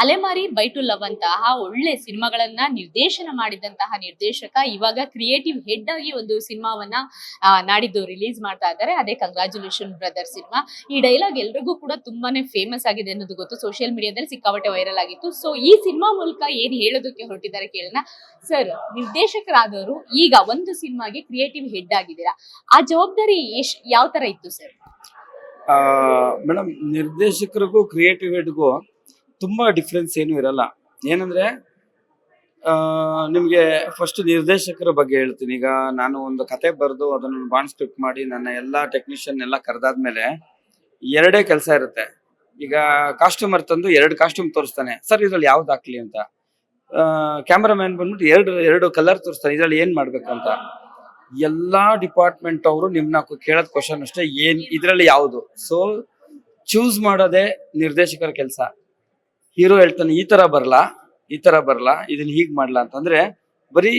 ಅಲೆಮಾರಿ by two love ಅಂತಹ ಒಳ್ಳೆ ಸಿನಿಮಾಗಳನ್ನ ನಿರ್ದೇಶನ ಮಾಡಿದಂತಹ ನಿರ್ದೇಶಕ ಇವಾಗ ಕ್ರಿಯೇಟಿವ್ ಹೆಡ್ ಆಗಿ ಒಂದು ಸಿನಿಮಾವನ್ನ ನಾಡಿದ್ದು ರಿಲೀಸ್ ಮಾಡ್ತಾ ಇದ್ದಾರೆ. ಅದೇ ಕಂಗ್ರಾಚುಲೇಷನ್ ಬ್ರದರ್ ಸಿನಿಮಾ. ಈ ಡೈಲಾಗ್ ಎಲ್ರಿಗೂ ಕೂಡ ತುಂಬಾನೇ ಫೇಮಸ್ ಆಗಿದೆ ಅನ್ನೋದು ಗೊತ್ತು. ಸೋಷಿಯಲ್ ಮೀಡಿಯಾದಲ್ಲಿ ಸಿಕ್ಕಾಪಟ್ಟೆ ವೈರಲ್ ಆಗಿತ್ತು. ಸೊ ಈ ಸಿನಿಮಾ ಮೂಲಕ ಏನ್ ಹೇಳೋದಕ್ಕೆ ಹೊರಟಿದ್ದಾರೆ ಕೇಳೋಣ. ಸರ್ ನಿರ್ದೇಶಕರಾದವರು ಈಗ ಒಂದು ಸಿನಿಮಾಗೆ ಕ್ರಿಯೇಟಿವ್ ಹೆಡ್ ಆಗಿದ್ದೀರಾ? ಆ ಜವಾಬ್ದಾರಿ ಎಷ್ಟ್ ಯಾವ ತರ ಇತ್ತು ಸರ್ ಮೇಡಮ್ ನಿರ್ದೇಶಕರಿಗೂ ಕ್ರಿಯೇಟಿವ್ ಹೆಡ್ಗೂ ತುಂಬಾ ಡಿಫ್ರೆನ್ಸ್ ಏನು ಇರಲ್ಲ. ಏನಂದ್ರೆ ನಿಮಗೆ ಫಸ್ಟ್ ನಿರ್ದೇಶಕರ ಬಗ್ಗೆ ಹೇಳ್ತೀನಿ. ಈಗ ನಾನು ಒಂದು ಕತೆ ಬರೆದು ಅದನ್ನು ಬಾಂಡ್ ಸ್ಕ್ರಿಪ್ಟ್ ಮಾಡಿ ನನ್ನ ಎಲ್ಲ ಟೆಕ್ನಿಷಿಯನ್ ಎಲ್ಲ ಕರೆದಾದ್ಮೇಲೆ ಎರಡೇ ಕೆಲಸ ಇರುತ್ತೆ. ಈಗ ಕಾಸ್ಟ್ಯೂಮರ್ ತಂದು ಎರಡು ಕಾಸ್ಟ್ಯೂಮ್ ತೋರಿಸ್ತಾನೆ. ಸರ್, ಇದ್ರಲ್ಲಿ ಯಾವ್ದು ಹಾಕ್ಲಿ ಅಂತ? ಕ್ಯಾಮ್ರಾಮ್ಯಾನ್ ಬಂದ್ಬಿಟ್ಟು ಎರಡು ಎರಡು ಕಲರ್ ತೋರಿಸ್ತಾನೆ. ಇದ್ರಲ್ಲಿ ಏನ್ ಮಾಡ್ಬೇಕು ಅಂತ ಎಲ್ಲಾ ಡಿಪಾರ್ಟ್ಮೆಂಟ್ ಅವರು ನಿಮ್ನ ಕೇಳೋದ್ ಕ್ವಶನ್ ಅಷ್ಟೇ. ಏನ್, ಇದ್ರಲ್ಲಿ ಯಾವುದು? ಸೊ ಚೂಸ್ ಮಾಡೋದೇ ನಿರ್ದೇಶಕರ ಕೆಲಸ. ಹೀರೋ ಹೇಳ್ತಾನೆ, ಈ ತರ ಬರ್ಲಾ? ಈ ತರ ಬರ್ಲಾ? ಇದನ್ನ ಹೀಗ್ ಮಾಡ್ಲಾ? ಅಂತಂದ್ರೆ, ಬರೀ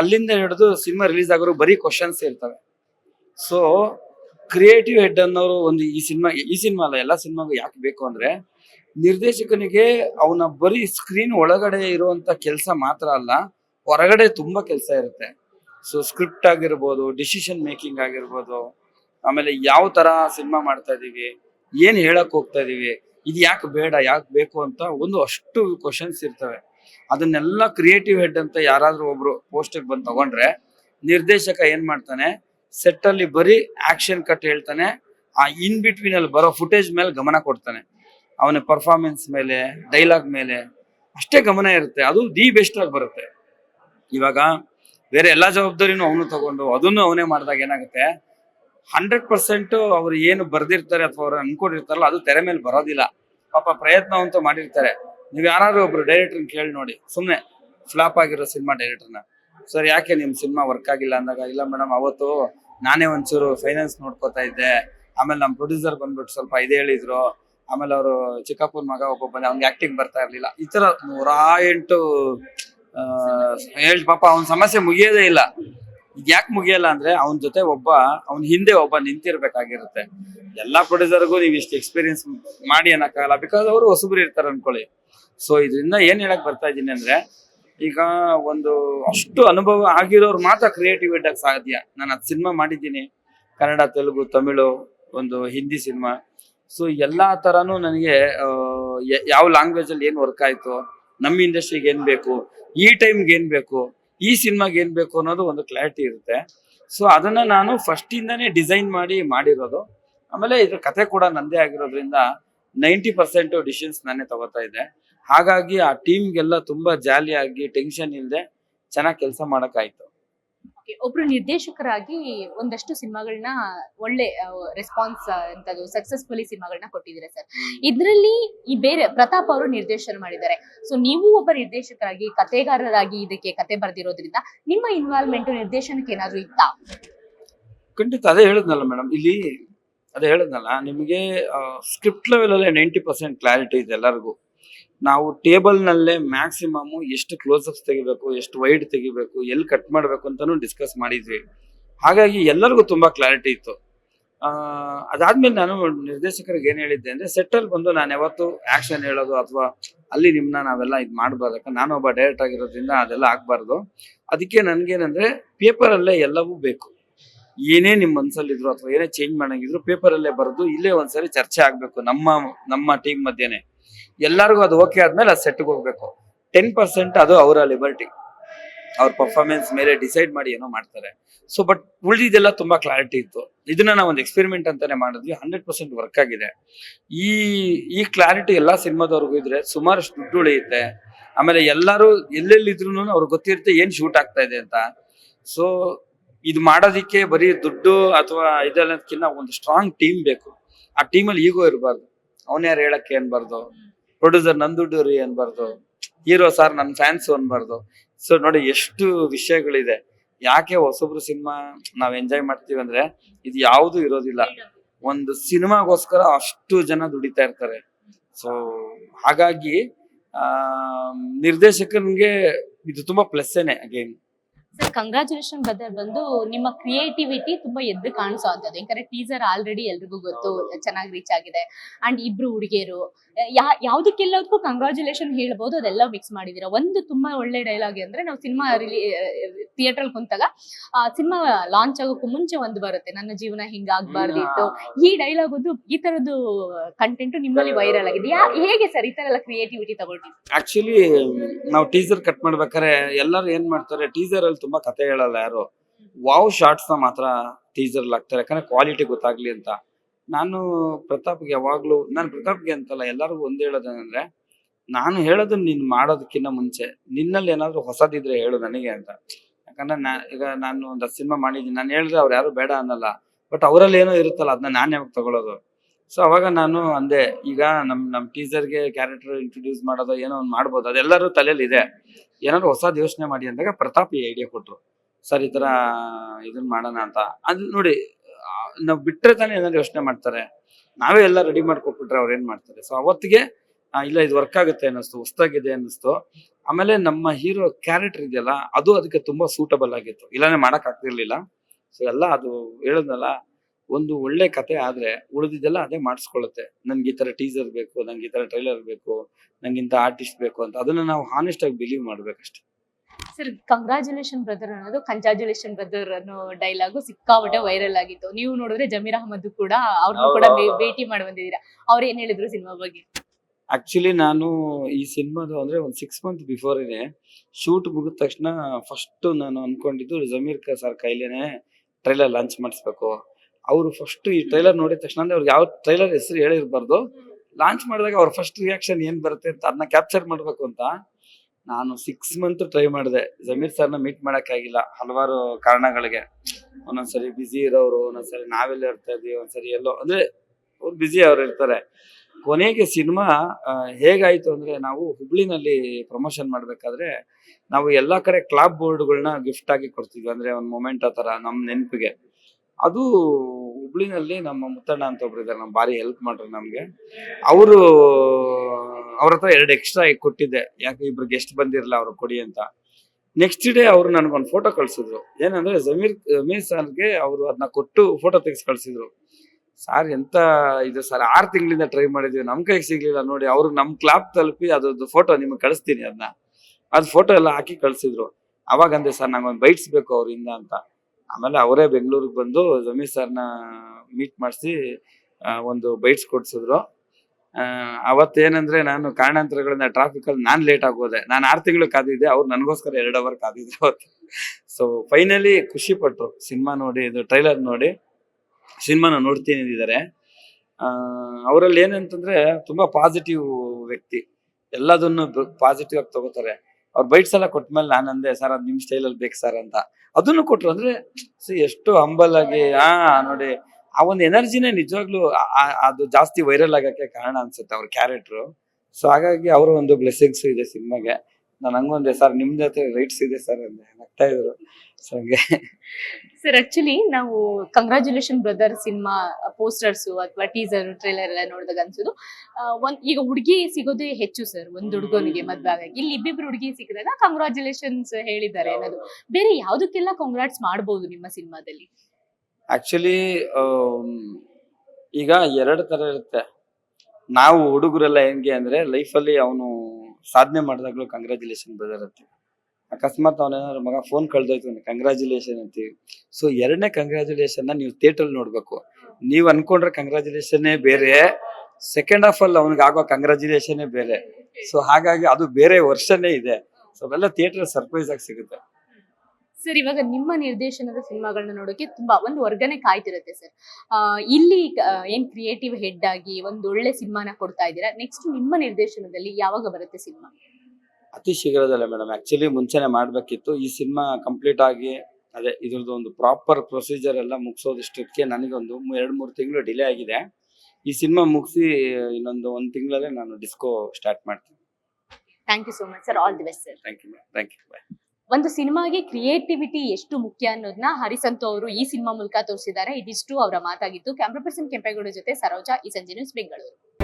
ಅಲ್ಲಿಂದ ಹಿಡಿದು ಸಿನಿಮಾ ರಿಲೀಸ್ ಆಗೋರು ಬರೀ ಕ್ವಶನ್ಸ್ ಇರ್ತವೆ. ಸೊ ಕ್ರಿಯೇಟಿವ್ ಹೆಡ್ ಅನ್ನೋರು ಒಂದು ಈ ಸಿನಿಮಾ ಈ ಸಿನಿಮಾ ಅಲ್ಲ, ಎಲ್ಲ ಸಿನಿಮಾಗೂ ಯಾಕೆ ಬೇಕು ಅಂದ್ರೆ, ನಿರ್ದೇಶಕನಿಗೆ ಅವನ ಬರೀ ಸ್ಕ್ರೀನ್ ಒಳಗಡೆ ಇರುವಂತ ಕೆಲಸ ಮಾತ್ರ ಅಲ್ಲ, ಹೊರಗಡೆ ತುಂಬಾ ಕೆಲಸ ಇರುತ್ತೆ. ಸೊ ಸ್ಕ್ರಿಪ್ಟ್ ಆಗಿರ್ಬೋದು ಡಿಸಿಷನ್ ಮೇಕಿಂಗ್ ಆಗಿರ್ಬೋದು, ಆಮೇಲೆ ಯಾವ ತರ ಸಿನಿಮಾ ಮಾಡ್ತಾ ಇದೀವಿ, ಏನ್ ಹೇಳಕ್ ಹೋಗ್ತಾ ಇದೀವಿ ಇದು ಯಾಕೆ ಬೇಡ, ಯಾಕೆ ಬೇಕು ಅಂತ ಒಂದು ಅಷ್ಟು ಕ್ವಶನ್ಸ್ ಇರ್ತವೆ. ಅದನ್ನೆಲ್ಲ ಕ್ರಿಯೇಟಿವ್ ಹೆಡ್ ಅಂತ ಯಾರಾದ್ರೂ ಒಬ್ರು ಪೋಸ್ಟ್ ಬಂದು ತಗೊಂಡ್ರೆ ನಿರ್ದೇಶಕ ಏನ್ ಮಾಡ್ತಾನೆ? ಸೆಟ್ ಅಲ್ಲಿ ಬರೀ ಆಕ್ಷನ್ ಕಟ್ ಹೇಳ್ತಾನೆ. ಆ ಇನ್ ಬಿಟ್ವೀನ್ ಅಲ್ಲಿ ಬರೋ ಫುಟೇಜ್ ಮೇಲೆ ಗಮನ ಕೊಡ್ತಾನೆ. ಅವನ ಪರ್ಫಾರ್ಮೆನ್ಸ್ ಮೇಲೆ ಡೈಲಾಗ್ ಮೇಲೆ ಅಷ್ಟೇ ಗಮನ ಇರುತ್ತೆ. ಅದು ದಿ ಬೆಸ್ಟ್ ಆಗಿ ಬರುತ್ತೆ. ಇವಾಗ ಬೇರೆ ಎಲ್ಲಾ ಜವಾಬ್ದಾರಿನೂ ಅವನು ತಗೊಂಡು ಅದನ್ನು ಅವನೇ ಮಾಡಿದಾಗ ಏನಾಗುತ್ತೆ? ಹಂಡ್ರೆಡ್ ಪರ್ಸೆಂಟ್ ಅವ್ರು ಏನು ಬರ್ದಿರ್ತಾರೆ ಅಥವಾ ಅವ್ರು ಅನ್ಕೊಂಡಿರ್ತಾರಲ್ಲ, ಅದು ತೆರೆ ಮೇಲೆ ಬರೋದಿಲ್ಲ. ಪಾಪ ಪ್ರಯತ್ನ ಅಂತೂ ಮಾಡಿರ್ತಾರೆ. ನೀವು ಯಾರು ಒಬ್ರು ಡೈರೆಕ್ಟರ್ ಕೇಳಿ ನೋಡಿ. ಸುಮ್ಮನೆ ಫ್ಲಾಪ್ ಆಗಿರೋ ಸಿನಿಮಾ ಡೈರೆಕ್ಟರ್ನ ಸರ್, ಯಾಕೆ ನಿಮ್ ಸಿನಿಮಾ ವರ್ಕ್ ಆಗಿಲ್ಲ ಅಂದಾಗ, ಇಲ್ಲ ಮೇಡಮ್ ಅವತ್ತು ನಾನೇ ಒಂಚೂರು ಫೈನಾನ್ಸ್ ನೋಡ್ಕೋತಾ ಇದ್ದೆ. ಆಮೇಲೆ ನಮ್ಮ ಪ್ರೊಡ್ಯೂಸರ್ ಬಂದ್ಬಿಟ್ಟು ಸ್ವಲ್ಪ ಇದು ಹೇಳಿದ್ರು. ಆಮೇಲೆ ಅವರು ಚಿಕ್ಕಪ್ಪನ ಮಗ ಒಬ್ಬ ಬಂದ ಅವ್ನಿಗೆ ಆಕ್ಟಿಂಗ್ ಬರ್ತಾ ಇರ್ಲಿಲ್ಲ. ಈ ತರ ನೂರಾ ಎಂಟು ಹೇಳ್ ಪಾಪ, ಅವ್ನ ಸಮಸ್ಯೆ ಮುಗಿಯೋದೇ ಇಲ್ಲ. ಯಾಕೆ ಮುಗಿಯಲ್ಲ ಅಂದ್ರೆ ಅವನ ಜೊತೆ ಒಬ್ಬ, ಅವನ ಹಿಂದೆ ಒಬ್ಬ ನಿಂತಿರ್ಬೇಕಾಗಿರುತ್ತೆ. ಎಲ್ಲಾ ಪ್ರೊಡ್ಯೂಸರ್ಗೂ ನೀವು ಇಷ್ಟು ಎಕ್ಸ್ಪೀರಿಯನ್ಸ್ ಮಾಡಿ ಅನ್ನಕ್ಕಾಗಲ್ಲ. ಬಿಕಾಸ್ ಅವರು ಹೊಸಬ್ರು ಇರ್ತಾರೆ ಅನ್ಕೊಳ್ಳಿ. ಸೊ ಇದರಿಂದ ಏನ್ ಹೇಳಕ್ ಬರ್ತಾ ಇದ್ದೀನಿ ಅಂದ್ರೆ, ಈಗ ಒಂದು ಅಷ್ಟು ಅನುಭವ ಆಗಿರೋರು ಮಾತ್ರ ಕ್ರಿಯೇಟಿವ್ ಇಡಕ್ ಸಾಧ್ಯ. ನಾನು ಅದು ಸಿನಿಮಾ ಮಾಡಿದ್ದೀನಿ. ಕನ್ನಡ, ತೆಲುಗು, ತಮಿಳು, ಒಂದು ಹಿಂದಿ ಸಿನಿಮಾ ಸೊ ಎಲ್ಲಾ ತರಾನು ನನಗೆ ಯಾವ ಲ್ಯಾಂಗ್ವೇಜ್ ಅಲ್ಲಿ ಏನ್ ವರ್ಕ್ ಆಯ್ತು, ನಮ್ಮ ಇಂಡಸ್ಟ್ರಿಗೆ ಏನ್ ಬೇಕು, ಈ ಟೈಮ್ಗೆ ಏನ್ ಬೇಕು ಈ ಸಿನಿಮಾಗೆ ಏನ್ ಬೇಕು ಅನ್ನೋದು ಒಂದು ಕ್ಲಾರಿಟಿ ಇರುತ್ತೆ. ಸೊ ಅದನ್ನ ನಾನು ಫಸ್ಟ್ ಇಂದಾನೇ ಡಿಸೈನ್ ಮಾಡಿ ಮಾಡಿರೋದು. ಆಮೇಲೆ ಇದ್ರ ಕತೆ ಕೂಡ ನಂದೇ ಆಗಿರೋದ್ರಿಂದ ನೈಂಟಿ ಪರ್ಸೆಂಟ್ ಡಿಸಿಷನ್ಸ್ ನಾನೇ ತಗೋತಾ ಇದ್ದೆ. ಹಾಗಾಗಿ ಆ ಟೀಮ್ಗೆಲ್ಲ ತುಂಬಾ ಜಾಲಿಯಾಗಿ ಟೆನ್ಷನ್ ಇಲ್ಲದೆ ಚೆನ್ನಾಗಿ ಕೆಲಸ ಮಾಡಕ್ಕಾಯ್ತು ಒಬ್ರು ನಿರ್ದೇಶಕರಾಗಿ ಒಂದಷ್ಟು ಸಿನಿಮಾಗಳನ್ನ ಒಳ್ಳೆ ರೆಸ್ಪಾನ್ಸ್ ಅಂತದ್ದು ಸಕ್ಸಸ್ಫುಲಿ ಸಿನಿಮಾಗಳನ್ನ ಕೊಟ್ಟಿದ್ದೀರಾ ಸರ್? ಇದರಲ್ಲಿ ಈ ಬೇರೆ ಪ್ರತಾಪ್ ಅವರು ನಿರ್ದೇಶನ ಮಾಡಿದ್ದಾರೆ. ಸೊ ನೀವು ಒಬ್ಬ ನಿರ್ದೇಶಕರಾಗಿ ಕತೆಗಾರರಾಗಿ ಇದಕ್ಕೆ ಕತೆ ಬರ್ದಿರೋದ್ರಿಂದ ನಿಮ್ಮ ಇನ್ವಾಲ್ವ್ಮೆಂಟ್ ನಿರ್ದೇಶನಕ್ಕೆ ಏನಾದ್ರು ಇತ್ತಾ? ಖಂಡಿತ ಅದೇ ಹೇಳಿದ್ನಲ್ಲ ಮೇಡಮ್ ಇಲ್ಲಿ ಅದೇ ಹೇಳಿದ್ನಲ್ಲ, ನಿಮಗೆ ಸ್ಕ್ರಿಪ್ಟ್ ಲೆವೆಲ್ ಅಲ್ಲಿ ನೈಂಟಿ ಪರ್ಸೆಂಟ್ ಕ್ಲಾರಿಟಿ ಇದೆ ಎಲ್ಲರಿಗೂ. ನಾವು ಟೇಬಲ್ ನಲ್ಲೇ ಮ್ಯಾಕ್ಸಿಮಮ್ ಎಷ್ಟು ಕ್ಲೋಸಪ್ಸ್ ತೆಗಿಬೇಕು, ಎಷ್ಟು ವೈಡ್ ತೆಗಿಬೇಕು, ಎಲ್ಲಿ ಕಟ್ ಮಾಡಬೇಕು ಅಂತಾನು ಡಿಸ್ಕಸ್ ಮಾಡಿದ್ವಿ. ಹಾಗಾಗಿ ಎಲ್ಲರಿಗೂ ತುಂಬಾ ಕ್ಲಾರಿಟಿ ಇತ್ತು. ಅದಾದ್ಮೇಲೆ ನಾನು ನಿರ್ದೇಶಕರಿಗೆ ಏನ್ ಹೇಳಿದ್ದೆ ಅಂದ್ರೆ ಸೆಟ್ ಅಲ್ಲಿ ಬಂದು ನಾನು ಯಾವತ್ತು ಆಕ್ಷನ್ ಹೇಳೋದು ಅಥವಾ ಅಲ್ಲಿ ನಿಮ್ನ ನಾವೆಲ್ಲ ಇದು ಮಾಡಬಾರ್ದು ಯಾಕಂದ್ರೆ ನಾನು ಒಬ್ಬ ಡೈರೆಕ್ಟ್ ಆಗಿರೋದ್ರಿಂದ ಅದೆಲ್ಲ ಆಗಬಾರ್ದು. ಅದಕ್ಕೆ ನನ್ಗೇನಂದ್ರೆ ಪೇಪರ್ ಅಲ್ಲೇ ಎಲ್ಲವೂ ಬೇಕು. ಏನೇ ನಿಮ್ ಮನ್ಸಲ್ಲಿದ್ರು ಅಥವಾ ಏನೇ ಚೇಂಜ್ ಮಾಡಂಗಿದ್ರು ಪೇಪರಲ್ಲೇ ಬರೆದು ಇಲ್ಲೇ ಒಂದ್ಸರಿ ಚರ್ಚೆ ಆಗ್ಬೇಕು ನಮ್ಮ ನಮ್ಮ ಟೀಮ್ ಮಧ್ಯೆನೆ. ಎಲ್ಲರಿಗೂ ಅದು ಓಕೆ ಆದ್ಮೇಲೆ ಅದು ಸೆಟ್ಗೆ ಹೋಗ್ಬೇಕು. ಟೆನ್ ಪರ್ಸೆಂಟ್ ಅದು ಅವರ ಲಿಬರ್ಟಿ ಅವ್ರ ಪರ್ಫಾರ್ಮೆನ್ಸ್ ಮೇಲೆ ಡಿಸೈಡ್ ಮಾಡಿ ಏನೋ ಮಾಡ್ತಾರೆ. ಸೊ ಬಟ್ ಉಳಿದಿದ್ದೆಲ್ಲ ತುಂಬಾ ಕ್ಲಾರಿಟಿ ಇತ್ತು. ಇದನ್ನ ನಾವು ಒಂದು ಎಕ್ಸ್ಪೆರಿಮೆಂಟ್ ಅಂತಾನೆ ಮಾಡಿದ್ವಿ. ಹಂಡ್ರೆಡ್ ಪರ್ಸೆಂಟ್ ವರ್ಕ್ ಆಗಿದೆ. ಈ ಈ ಕ್ಲಾರಿಟಿ ಎಲ್ಲಾ ಸಿನಿಮಾದವ್ರಿಗೂ ಇದ್ರೆ ಸುಮಾರಷ್ಟು ದುಡ್ಡು ಉಳಿಯುತ್ತೆ. ಆಮೇಲೆ ಎಲ್ಲರೂ ಎಲ್ಲೆಲ್ಲಿದ್ರು ಅವ್ರಿಗೆ ಗೊತ್ತಿರುತ್ತೆ ಏನ್ ಶೂಟ್ ಆಗ್ತಾ ಇದೆ ಅಂತ. ಸೊ ಇದು ಮಾಡೋದಿಕ್ಕೆ ಬರೀ ದುಡ್ಡು ಅಥವಾ ಇದೆಲ್ಲದಕ್ಕಿಂತ ಒಂದು ಸ್ಟ್ರಾಂಗ್ ಟೀಮ್ ಬೇಕು. ಆ ಟೀಮಲ್ಲಿ ಈಗೋ ಇರಬಾರ್ದು. ಅವನ್ಯಾರು ಹೇಳಕ್ಕೆ ಅನ್ಬಾರ್ದು ಪ್ರೊಡ್ಯೂಸರ್ ನನ್ ದುಡ್ಡು ರೀ ಅನ್ಬಾರ್ದು ಹೀರೋ ಸಾರ್ ನನ್ ಫ್ಯಾನ್ಸ್ ಅನ್ಬಾರ್ದು ಸೊ ನೋಡಿ ಎಷ್ಟು ವಿಷಯಗಳಿದೆ. ಯಾಕೆ ಹೊಸಬ್ರು ಸಿನಿಮಾ ನಾವ್ ಎಂಜಾಯ್ ಮಾಡ್ತೀವಿ ಅಂದ್ರೆ ಇದು ಯಾವುದು ಇರೋದಿಲ್ಲ. ಒಂದು ಸಿನಿಮಾಗೋಸ್ಕರ ಅಷ್ಟು ಜನ ದುಡಿತಾ ಇರ್ತಾರೆ. ಸೊ ಹಾಗಾಗಿ, ಆ, ನಿರ್ದೇಶಕನ್ಗೆ ಇದು ತುಂಬಾ ಪ್ಲಸ್ ಏನೆ ಅಗೇನ್ ಸರ್ ಕಂಗ್ರಾಚುಲೇಷನ್ ಬ್ರದರ್ ಬಂದು ನಿಮ್ಮ ಕ್ರಿಯೇಟಿವಿಟಿ ತುಂಬಾ ಎದ್ದು ಕಾಣಿಸೋ ಅಂತದ್ದು ಯಾಕಂದ್ರೆ ಟೀಸರ್ ಆಲ್ರೆಡಿ ಎಲ್ರಿಗೂ ಗೊತ್ತು ಚೆನ್ನಾಗಿ ರೀಚ್ ಆಗಿದೆ. ಅಂಡ್ ಇಬ್ರು ಹುಡುಗಿಯರು ಯಾ ಯಾವ್ದಕ್ಕೆಲ್ಲದಕ್ಕೂ ಕಂಗ್ರಾಚುಲೇಷನ್ ಹೇಳ್ಬೋದು. ಅದೆಲ್ಲ ಮಿಕ್ಸ್ ಮಾಡಿದೀರಾ. ಒಂದು ತುಂಬಾ ಒಳ್ಳೆ ಡೈಲಾಗ್ ಅಂದ್ರೆ ನಾವು ಸಿನಿಮಾ ರಿಲೀ ಥಿಯೇಟರ್ ಕುಂತಾಗ ಸಿನಿಮಾ ಲಾಂಚ್ ಆಗೋಕ್ಕೂ ಮುಂಚೆ ಒಂದು ಬರುತ್ತೆ. ನನ್ನ ಜೀವನ ಹಿಂಗಾಗ್ಬಾರ್ದಿತ್ತು ಈ ಡೈಲಾಗ್ ಒಂದು ಈ ತರದ್ದು ಕಂಟೆಂಟ್ ನಿಮ್ಮಲ್ಲಿ ವೈರಲ್ ಆಗಿದೆ. ಹೇಗೆ ಸರ್ ಈ ತರ ಎಲ್ಲ ಕ್ರಿಯೇಟಿವಿಟಿ ತಗೊಳ್ತೀವಿ ಆಕ್ಚುಲಿ ನಾವು ಟೀಸರ್ ಕಟ್ ಮಾಡ್ಬೇಕಾದ್ರೆ ಎಲ್ಲರೂ ಏನ್ ಮಾಡ್ತಾರೆ ಟೀಸರ್ ಅಲ್ಲಿ ತುಂಬಾ ಕತೆ ಹೇಳಲ್ಲ ಯಾರು. ವಾವ್ ಶಾರ್ಟ್ಸ್ನ ಮಾತ್ರ ಟೀಸರ್ ಹಾಕ್ತಾರೆ. ಯಾಕಂದ್ರೆ ಕ್ವಾಲಿಟಿ ಗೊತ್ತಾಗ್ಲಿ ಅಂತ. ನಾನು ಪ್ರತಾಪ್ಗೆ ಯಾವಾಗ್ಲೂ, ನಾನು ಪ್ರತಾಪ್ಗೆ ಅಂತಲ್ಲ, ಎಲ್ಲರಿಗೂ ಒಂದ್ ಹೇಳೋದಂದ್ರೆ ನಾನು ಹೇಳೋದು ನೀನ್ ಮಾಡೋದಕ್ಕಿಂತ ಮುಂಚೆ, ನಿನ್ನಲ್ಲಿ ಏನಾದ್ರು ಹೊಸದಿದ್ರೆ ಹೇಳು ನನಗೆ ಅಂತ. ಯಾಕಂದ್ರೆ ನಾ, ಈಗ ನಾನು ಒಂದು ಸಿನಿಮಾ ಮಾಡಿದ್ದೀನಿ. ನಾನು ಹೇಳಿದ್ರೆ ಅವ್ರು ಯಾರು ಬೇಡ ಅನ್ನಲ್ಲ. ಬಟ್ ಅವರಲ್ಲಿ ಏನೋ ಇರುತ್ತಲ್ಲ ಅದನ್ನ ನಾನು ಯಾವಾಗ ತಗೊಳ್ಳೋದು ಸೊ ಅವಾಗ ನಾನು ಅಂದೆ, ಈಗ ನಮ್ ನಮ್ ಟೀಸರ್ಗೆ ಕ್ಯಾರೆಕ್ಟರ್ ಇಂಟ್ರೊಡ್ಯೂಸ್ ಮಾಡೋದು ಏನೋ ಒಂದು ಮಾಡ್ಬೋದು. ಅದೆಲ್ಲರೂ ತಲೆಯಲ್ಲಿ ಇದೆ ಏನಾದ್ರು ಹೊಸ ಯೋಚನೆ ಮಾಡಿ ಅಂದಾಗ ಪ್ರತಾಪ್ ಈ ಐಡಿಯಾ ಕೊಟ್ರು. ಸರ್, ಈ ತರ ಇದನ್ ಮಾಡೋಣ ಅಂತ. ಅದ್ ನೋಡಿ ನಾವು ಬಿಟ್ರೆ ತಾನೇ ಏನಾದ್ರು ಯೋಚನೆ ಮಾಡ್ತಾರೆ. ನಾವೇ ಎಲ್ಲ ರೆಡಿ ಮಾಡ್ಕೊಟ್ಬಿಟ್ರೆ ಅವ್ರು ಏನ್ ಮಾಡ್ತಾರೆ? ಸೊ ಅವತ್ತಿಗೆ ಇಲ್ಲ ಇದು ವರ್ಕ್ ಆಗುತ್ತೆ ಅನ್ನಿಸ್ತು, ಹೊಸ್ದಾಗಿದೆ ಅನ್ನಿಸ್ತು. ಆಮೇಲೆ ನಮ್ಮ ಹೀರೋ ಕ್ಯಾರೆಕ್ಟರ್ ಇದೆಯಲ್ಲ, ಅದು ಅದಕ್ಕೆ ತುಂಬಾ ಸೂಟಬಲ್ ಆಗಿತ್ತು. ಇಲ್ಲಾಂದ್ರೆ ಮಾಡಕ್ ಆಗ್ತಿರ್ಲಿಲ್ಲ. ಸೊ ಎಲ್ಲ ಅದು ಹೇಳದ್ನಲ್ಲ ಒಂದು ಒಳ್ಳೆ ಕತೆ ಆದ್ರೆ ಉಳಿದಿದ್ದೆಲ್ಲ ಅದೇ ಮಾಡಿಸ್ಕೊಳ್ಳುತ್ತೆ. ನನ್ಗೆ ಈ ತರ ಟೀಸರ್ ಬೇಕು ನಂಗೆ ಈ ತರ ಟ್ರೈಲರ್ ಬೇಕು ನಂಗೆ ಇಂಥ ಆರ್ಟಿಸ್ಟ್ ಬೇಕು ಅಂತ. ಅದನ್ನ ನಾವು ಹಾನೆಸ್ಟ್ ಆಗಿ ಬಿಲೀವ್ ಮಾಡ್ಬೇಕಷ್ಟೇ. ಸರ್ ಕಂಗ್ರಾಚುಲೇಷನ್ ಬ್ರದರ್ ಅನ್ನೋದು ಕಂಗ್ರಾಚುಲೇಷನ್ ಬ್ರದರ್ ಅನ್ನೋ ಡೈಲಾಗು ಸಿಕ್ಕಾಪಟ್ಟೆ ವೈರಲ್ ಆಗಿತ್ತು. ನೀವು ನೋಡಿದ್ರೆ ಜಮೀರ್ ಅಹಮದ್ ಕೂಡ ಅವ್ರನ್ನ ಕೂಡ ಭೇ- ಭೇಟಿ ಮಾಡಿ ಬಂದಿದ್ದೀರಾ? ಅವ್ರು ಏನ್ ಹೇಳಿದ್ರು ಸಿನಿಮಾ ಬಗ್ಗೆ? ಆಕ್ಚುಲಿ ನಾನು ಈ ಸಿನಿಮಾದು ಅಂದ್ರೆ ಒಂದು ಸಿಕ್ಸ್ ಮಂತ್ ಬಿಫೋರ್ ಇದೆ. ಶೂಟ್ ಮುಗಿದ ತಕ್ಷಣ ಫಸ್ಟ್ ನಾನು ಅನ್ಕೊಂಡಿದ್ದು ಜಮೀರ್ ಸರ್ ಕೈಲೇನೆ ಟ್ರೈಲರ್ ಲಾಂಚ್ ಮಾಡಿಸ್ಬೇಕು. ಅವರು ಫಸ್ಟ್ ಈ ಟ್ರೈಲರ್ ನೋಡಿದ ತಕ್ಷಣ ಅಂದ್ರೆ ಅವ್ರಿಗೆ ಯಾವ ಟ್ರೈಲರ್ ಹೆಸರು ಹೇಳಿರ್ಬಾರ್ದು. ಲಾಂಚ್ ಮಾಡಿದಾಗ ಅವ್ರ ಫಸ್ಟ್ ರಿಯಾಕ್ಷನ್ ಏನ್ ಬರುತ್ತೆ ಅಂತ ಅದನ್ನ ಕ್ಯಾಪ್ಚರ್ ಮಾಡ್ಬೇಕು ಅಂತ ನಾನು ಸಿಕ್ಸ್ ಮಂತ್ ಟ್ರೈ ಮಾಡಿದೆ. ಜಮೀರ್ ಸರ್ನ ಮೀಟ್ ಮಾಡಕ್ಕಾಗಿಲ್ಲ. ಹಲವಾರು ಕಾರಣಗಳಿಗೆ. ಒಂದೊಂದ್ಸರಿ ಬ್ಯುಸಿ ಇರೋರು, ಒಂದೊಂದ್ಸರಿ ನಾವೆಲ್ಲ ಇರ್ತಾ ಇದೀವಿ, ಒಂದ್ಸರಿ ಎಲ್ಲೋ, ಅಂದ್ರೆ ಅವ್ರು ಬ್ಯುಸಿ ಅವ್ರು ಇರ್ತಾರೆ. ಕೊನೆಗೆ ಸಿನಿಮಾ ಹೇಗಾಯ್ತು ಅಂದ್ರೆ ನಾವು ಹುಬ್ಳಿನಲ್ಲಿ ಪ್ರಮೋಷನ್ ಮಾಡ್ಬೇಕಾದ್ರೆ ನಾವು ಎಲ್ಲಾ ಕಡೆ ಕ್ಲಾಬ್ ಬೋರ್ಡ್ಗಳನ್ನ ಗಿಫ್ಟ್ ಆಗಿ ಕೊಡ್ತಿದ್ವಿ ಅಂದ್ರೆ ಒಂದು ಮೊಮೆಂಟ್ ಆ ನಮ್ ನೆನಪಿಗೆ. ಅದು ಹುಬ್ಳಿನಲ್ಲಿ ನಮ್ಮ ಮುತ್ತಣ್ಣ ಅಂತ ಒಬ್ರು ಇದ್ದಾರೆ, ನಮ್ ಭಾರಿ ಹೆಲ್ಪ್ ಮಾಡ್ರು ನಮ್ಗೆ. ಅವರು, ಅವ್ರ ಹತ್ರ ಎರಡು ಎಕ್ಸ್ಟ್ರಾ ಕೊಟ್ಟಿದ್ದೆ. ಯಾಕೆ ಇಬ್ರು ಗೆಸ್ಟ್ ಬಂದಿರಲ್ಲ ಅವ್ರು ಕೊಡಿ ಅಂತ. ನೆಕ್ಸ್ಟ್ ಡೇ ಅವರು ನನ್ಗೊಂದು ಫೋಟೋ ಕಳ್ಸಿದ್ರು. ಏನಂದ್ರೆ ಜಮೀರ್ ಜಮೀರ್ ಸರ್ಗೆ ಅವರು ಅದನ್ನ ಕೊಟ್ಟು ಫೋಟೋ ತೆಗೆಸಿ ಕಳ್ಸಿದ್ರು. ಸಾರ್ ಎಂತ ಇದು ಸರ್ ಆರು ತಿಂಗಳಿಂದ ಟ್ರೈ ಮಾಡಿದ್ವಿ. ನಮ್ ಕೈಗೆ ಸಿಗ್ಲಿಲ್ಲ ನೋಡಿ. ಅವ್ರಿಗೆ ನಮ್ ಕ್ಲಾಪ್ ತಲುಪಿ ಅದ್ರದ್ದು ಫೋಟೋ ನಿಮ್ಗೆ ಕಳಿಸ್ತೀನಿ ಅದನ್ನ ಅದ್ ಫೋಟೋ ಎಲ್ಲ ಹಾಕಿ ಕಳ್ಸಿದ್ರು. ಅವಾಗ ಅಂದೆ ಸರ್ ನಂಗೊಂದು ಬೈಟ್ಸ್ ಬೇಕು ಅವರಿಂದ ಅಂತ. ಆಮೇಲೆ ಅವರೇ ಬೆಂಗಳೂರಿಗೆ ಬಂದು ಜಮೀರ್ ಸರ್ನ ಮೀಟ್ ಮಾಡಿಸಿ ಒಂದು ಬೈಟ್ಸ್ ಕೊಡ್ಸಿದ್ರು. ಅವತ್ತೇನಂದ್ರೆ ನಾನು ಕಾರಣಾಂತರಗಳನ್ನ ಟ್ರಾಫಿಕ್ ಅಲ್ಲಿ ನಾನ್ ಲೇಟ್ ಆಗೋದೆ ನಾನು ಆರು ತಿಂಗಳು ಕಾದಿದ್ದೆ, ಅವ್ರು ನನಗೋಸ್ಕರ ಎರಡು ಅವರ್ ಕಾದಿದ್ರು ಅವತ್ತು. ಸೊ ಫೈನಲಿ ಖುಷಿ ಪಟ್ರು. ಸಿನಿಮಾ ನೋಡಿ, ಇದು ಟ್ರೈಲರ್ ನೋಡಿ. ಸಿನಿಮಾನ ನೋಡ್ತೀನಿ ಅಂದಿದ್ದಾರೆ. ಅವರಲ್ಲಿ ಏನಂತಂದ್ರೆ, ತುಂಬಾ ಪಾಸಿಟಿವ್ ವ್ಯಕ್ತಿ. ಎಲ್ಲದನ್ನು ಪಾಸಿಟಿವ್ ಆಗಿ ತಗೋತಾರೆ. ಅವ್ರ ಬೈಟ್ಸ್ ಎಲ್ಲ ಕೊಟ್ಮೇಲೆ ನಾನು ಅಂದೆ ಸರ್, ಅದ್ ನಿಮ್ ಸ್ಟೈಲ್ ಅಲ್ಲಿ ಬೇಕು ಸರ್ ಅಂತ. ಅದನ್ನು ಕೊಟ್ರು ಅಂದ್ರೆ ಸೊ ಎಷ್ಟು ಹಂಬಲ್ ಆಗಿ, ಆ, ನೋಡಿ, ಆ ಒಂದು ಎನರ್ಜಿನೇ ನಿಜವಾಗ್ಲೂ ಅದು ಜಾಸ್ತಿ ವೈರಲ್ ಆಗಕ್ಕೆ ಕಾರಣ ಅನ್ಸುತ್ತೆ ಅವ್ರ ಕ್ಯಾರೆಕ್ಟ್ರು ಸೊ ಹಾಗಾಗಿ ಅವರ ಒಂದು ಬ್ಲೆಸ್ಸಿಂಗ್ಸ್ ಇದೆ ಸಿನಿಮಾಗೆ. ನಾನು ಹಂಗೊಂದೆ ಸರ್ ನಿಮ್ ಜೊತೆ ರೈಟ್ಸ್ ಇದೆ ಸರ್ ಅಂದೆ. ನಗ್ತಾ ಇದ್ರು. ಸೊ ಹಂಗೆ. ಸರ್ ಆಕ್ಚುಲಿ ನಾವು ಕಂಗ್ರಾಚುಲೇಷನ್ ಬ್ರದರ್ ಸಿನಿಮಾ ಪೋಸ್ಟರ್ಸ್ ಅಥವಾ ಟೀಸರ್ ಟ್ರೈಲರ್ ಎಲ್ಲ ನೋಡಿದಾಗ ಅನ್ಸೋದು. ಒಂದ್ ಈಗ ಹುಡುಗಿ ಸಿಗೋದೇ ಹೆಚ್ಚು ಸರ್ ಒಂದ್ ಹುಡುಗನಿಗೆ ಮದ್ವೆ ಆಗಿ ಇಲ್ಲಿ ಇಬ್ಬಿಬ್ರು ಹುಡುಗಿ ಸಿಕ್ಕಿದಾಗ ಕಂಗ್ರಾಚುಲೇಷನ್ಸ್ ಹೇಳಿದ್ದಾರೆ ಅನ್ನೋದು. ಬೇರೆ ಯಾವ್ದಕ್ಕೆಲ್ಲ ಕಂಗ್ರಾಟ್ಸ್ ಮಾಡಬಹುದು ನಿಮ್ಮ ಸಿನಿಮಾದಲ್ಲಿ ಆಕ್ಚುಲಿ ಈಗ ಎರಡು ತರ ಇರುತ್ತೆ. ನಾವು ಹುಡುಗರೆಲ್ಲ ಹೆಂಗೆ ಅಂದ್ರೆ ಲೈಫಲ್ಲಿ ಅವನು ಸಾಧನೆ ಮಾಡಿದಾಗ್ಲೂ ಕಂಗ್ರ್ಯಾಚುಲೇಷನ್ ಅಂತ. ಅಕಸ್ಮಾತ್ ಅವನೇನಾದ್ರು ಮಗ ಫೋನ್ ಕಳ್ದೋಯ್ತು ಕಂಗ್ರ್ಯಾಚುಲೇಷನ್ ಅಂತೀವಿ ಸೊ ಎರಡನೇ ಕಂಗ್ರ್ಯಾಚುಲೇಷನ್ ನೀವು ಥಿಯೇಟರ್ ನೋಡ್ಬೇಕು. ನೀವು ಅನ್ಕೊಂಡ್ರೆ ಕಂಗ್ರ್ಯಾಚುಲೇಷನ್ನೇ ಬೇರೆ ಸೆಕೆಂಡ್ ಹಾಫ್ ಅಲ್ಲಿ ಅವ್ನಿಗೆ ಆಗೋ ಕಂಗ್ರ್ಯಾಚುಲೇಷನ್ನೇ ಬೇರೆ. ಸೊ ಹಾಗಾಗಿ ಅದು ಬೇರೆ ವರ್ಷನೇ ಇದೆ. ಸೊ ಅವೆಲ್ಲ ಥಿಯೇಟರ್ ಸರ್ಪ್ರೈಸ್ ಆಗಿ ಸಿಗುತ್ತೆ. ಸರ್ ಇವಾಗ ನಿಮ್ಮ ನಿರ್ದೇಶನದ ಸಿನಿಮಾಗಳನ್ನ ನೋಡೋಕೆ ತುಂಬಾ ಒಂದು ವರ್ಗನೆ ಕಾಯ್ತಿರುತ್ತೆ ಸರ್ ಇಲ್ಲಿ ಏನ್ ಕ್ರಿಯೇಟಿವ್ ಹೆಡ್ ಆಗಿ ಒಂದು ಒಳ್ಳೆ ಸಿನಿಮಾನ ಕೊಡ್ತಾ ಇದ್ದೀರಾ? ನೆಕ್ಸ್ಟ್ ನಿಮ್ಮ ನಿರ್ದೇಶನದಲ್ಲಿ ಯಾವಾಗ ಬರುತ್ತೆ ಸಿನಿಮಾ? ಅತಿ ಶೀಘ್ರದಲ್ಲೇ ಮೇಡಮ್ ಆಕ್ಚುಲಿ ಮುಂಚೆನೆ ಮಾಡ್ಬೇಕಿತ್ತು. ಈ ಸಿನಿಮಾ ಕಂಪ್ಲೀಟ್ ಆಗಿ ಅದೇ ಇದ್ರದ್ದು ಒಂದು ಪ್ರಾಪರ್ ಪ್ರೊಸೀಜರ್ ಎಲ್ಲ ಮುಗಿಸೋದಿಷ್ಟಕ್ಕೆ ನನಗೊಂದು ಎರಡು ಮೂರು ತಿಂಗಳು ಡಿಲೇ ಆಗಿದೆ. ಈ ಸಿನಿಮಾ ಮುಗಿಸಿ ಇನ್ನೊಂದು ಒಂದು ತಿಂಗಳಲ್ಲೇ ನಾನು ಡಿಸ್ಕೋ ಸ್ಟಾರ್ಟ್ ಮಾಡ್ತೀನಿ. Thank you so much sir all the best sir thank you thank you bye ಒಂದು ಸಿನಿಮಾಗೆ ಕ್ರಿಯೇಟಿವಿಟಿ ಎಷ್ಟು ಮುಖ್ಯ ಅನ್ನೋದನ್ನ ಹರಿಸಂತು ಅವರು ಈ ಸಿನಿಮಾ ಮೂಲಕ ತೋರಿಸಿದ್ದಾರೆ. ಇದಿಷ್ಟು ಅವರ ಮಾತಾಗಿತ್ತು ಕ್ಯಾಮ್ರಾ ಪರ್ಸನ್ ಕೆಂಪೇಗೌಡ ಜೊತೆ ಸರೋಜಾ, ಈ ಸಂಜೆ ನ್ಯೂಸ್ ಬೆಂಗಳೂರು.